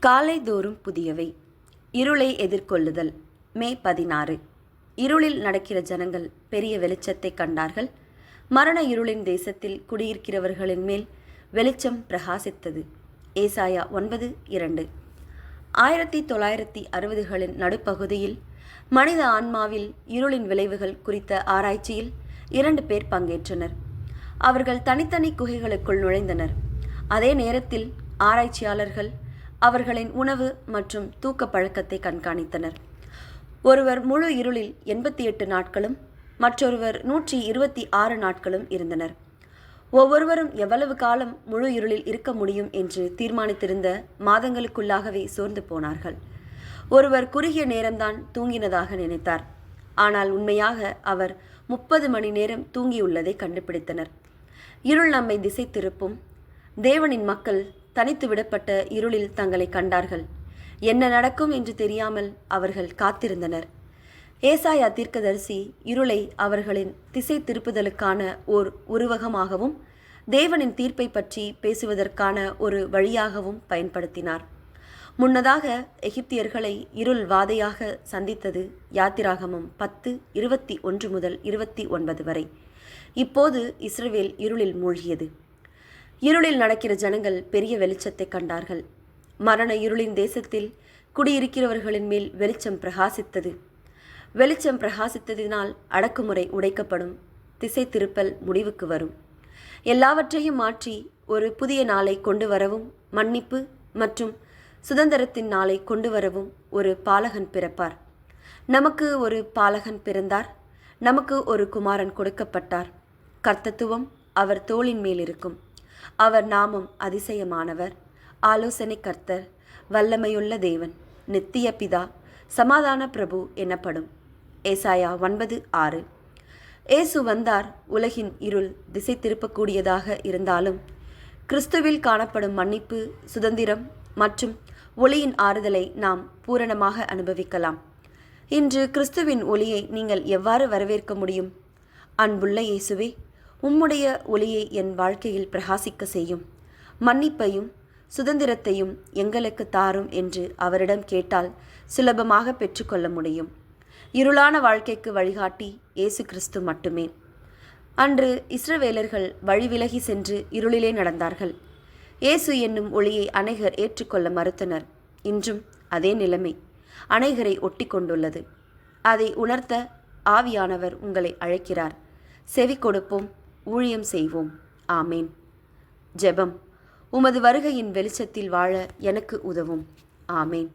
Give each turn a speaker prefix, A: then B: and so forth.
A: காலை தோறும் புதியவை. இருளை எதிர்கொள்ளுதல். மே பதினாறு. இருளில் நடக்கிற ஜனங்கள் பெரிய வெளிச்சத்தை கண்டார்கள். மரண இருளின் தேசத்தில் குடியிருக்கிறவர்களின் மேல் வெளிச்சம் பிரகாசித்தது. ஏசாயா ஒன்பது இரண்டு. ஆயிரத்தி தொள்ளாயிரத்தி அறுபதுகளின் நடுப்பகுதியில் மனித ஆன்மாவில் இருளின் விளைவுகள் குறித்த ஆராய்ச்சியில் இரண்டு பேர் பங்கேற்றனர். அவர்கள் தனித்தனி குகைகளுக்குள் நுழைந்தனர். அதே நேரத்தில் ஆராய்ச்சியாளர்கள் அவர்களின் உணவு மற்றும் தூக்க பழக்கத்தை கண்காணித்தனர். ஒருவர் முழு இருளில் எண்பத்தி எட்டு நாட்களும் மற்றொருவர் நூற்றி இருபத்தி ஆறு நாட்களும் இருந்தனர். ஒவ்வொருவரும் எவ்வளவு காலம் முழு இருளில் இருக்க முடியும் என்று தீர்மானித்திருந்த மாதங்களுக்குள்ளாகவே சோர்ந்து போனார்கள். ஒருவர் குறுகிய நேரம்தான் தூங்கினதாக நினைத்தார். ஆனால் உண்மையாக அவர் முப்பது மணி நேரம் தூங்கியுள்ளதை கண்டுபிடித்தனர். இருள் நம்மை திசை திருப்பும். தேவனின் மக்கள் தனித்து விடப்பட்ட இருளில் தங்களை கண்டார்கள். என்ன நடக்கும் என்று தெரியாமல் அவர்கள் காத்திருந்தனர். ஏசாயா தீர்க்கதரிசி இருளை அவர்களின் திசை திருப்புதலுக்கான ஓர் உருவகமாகவும் தேவனின் தீர்ப்பை பற்றி பேசுவதற்கான ஒரு வழியாகவும் பயன்படுத்தினார். முன்னதாக எகிப்தியர்களை இருள் வாதையாக சந்தித்தது யாத்திராகமம் பத்து இருபத்தி ஒன்று முதல் இருபத்தி ஒன்பது வரை. இப்போது இஸ்ரவேல் இருளில் மூழ்கியது. இருளில் நடக்கிற ஜனங்கள் பெரிய வெளிச்சத்தை கண்டார்கள். மரண இருளின் தேசத்தில் குடியிருக்கிறவர்களின் மேல் வெளிச்சம் பிரகாசித்தது. வெளிச்சம் பிரகாசித்ததினால் அடக்குமுறை உடைக்கப்படும். திசை திருப்பல் முடிவுக்கு வரும். எல்லாவற்றையும் மாற்றி ஒரு புதிய நாளை கொண்டு வரவும் மன்னிப்பு மற்றும் சுதந்திரத்தின் நாளை கொண்டு வரவும் ஒரு பாலகன் பிறப்பார். நமக்கு ஒரு பாலகன் பிறந்தார். நமக்கு ஒரு குமாரன் கொடுக்கப்பட்டார். கர்த்தத்துவம் அவர் தோளின் மேல் இருக்கும். அவர் நாமம் அதிசயமானவர். ஆலோசனை கர்த்தர் வல்லமையுள்ள தேவன் நித்திய பிதா சமாதான பிரபு எனப்படும். ஏசாயா ஒன்பது ஆறு. ஏசு வந்தார் உலகின் இருள் திசை திருப்பக்கூடியதாக இருந்தாலும் கிறிஸ்துவில் காணப்படும் மன்னிப்பு சுதந்திரம் மற்றும் ஒளியின் ஆறுதலை நாம் பூரணமாக அனுபவிக்கலாம். இன்று கிறிஸ்துவின் ஒளியை நீங்கள் எவ்வாறு வரவேற்க முடியும்? அன்புள்ள இயேசுவே உம்முடைய ஒளியை என் வாழ்க்கையில் பிரகாசிக்க செய்யும். மன்னிப்பையும் சுதந்திரத்தையும் எங்களுக்கு தாரும் என்று அவரிடம் கேட்டால் சுலபமாக பெற்றுக்கொள்ள முடியும். இருளான வாழ்க்கைக்கு வழிகாட்டி இயேசு கிறிஸ்து மட்டுமே. அன்று இஸ்ரவேலர்கள் வழிவிலகி சென்று இருளிலே நடந்தார்கள். இயேசு என்னும் ஒளியை அநேகர் ஏற்றுக்கொள்ள மறுத்தனர். இன்றும் அதே நிலைமை. அநேகரை ஒட்டி கொண்டுள்ளது அதை உணர்த்த ஆவியானவர் உங்களை அழைக்கிறார். செவி கொடுப்போம். ஊழியம் செய்வோம். ஆமேன். ஜெபம். உமது வருகையின் வெளிச்சத்தில் வாழ எனக்கு உதவும். ஆமேன்.